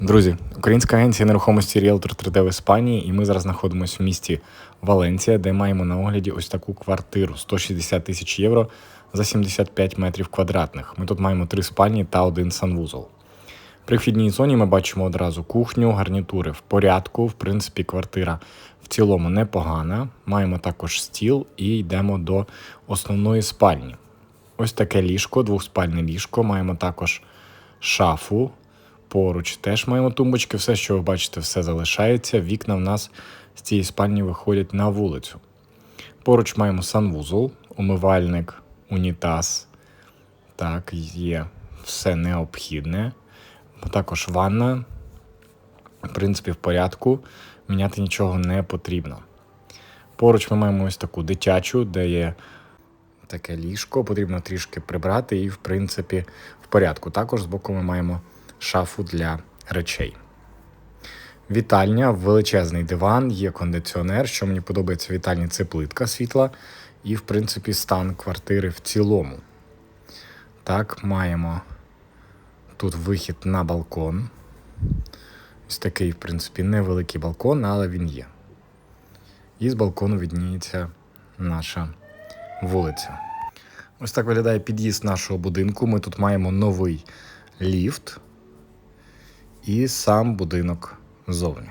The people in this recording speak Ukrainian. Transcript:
Друзі, українська агенція нерухомості Realtor 3D в Іспанії, і ми зараз знаходимося в місті Валенція, де маємо на огляді ось таку квартиру 160 тисяч євро за 75 метрів квадратних. Ми тут маємо три спальні та один санвузол. При вхідній зоні ми бачимо одразу кухню, гарнітури в порядку. В принципі, квартира в цілому непогана. Маємо також стіл і йдемо до основної спальні. Ось таке ліжко, двохспальне ліжко. Маємо також шафу. Поруч теж маємо тумбочки. Все, що ви бачите, все залишається. Вікна в нас з цієї спальні виходять на вулицю. Поруч маємо санвузол, умивальник, унітаз. Так, є все необхідне. Також ванна. В принципі, в порядку. Міняти нічого не потрібно. Поруч ми маємо ось таку дитячу, де є таке ліжко, потрібно трішки прибрати, і, в принципі, в порядку. Також збоку ми маємо шафу для речей. Вітальня, величезний диван, є кондиціонер. Що мені подобається в вітальні, це плитка світла і, в принципі, стан квартири в цілому. Так, маємо тут вихід на балкон. Ось такий, в принципі, невеликий балкон, але він є. І з балкону відніється наша вулиця. Ось так виглядає під'їзд нашого будинку. Ми тут маємо новий ліфт і сам будинок ззовні.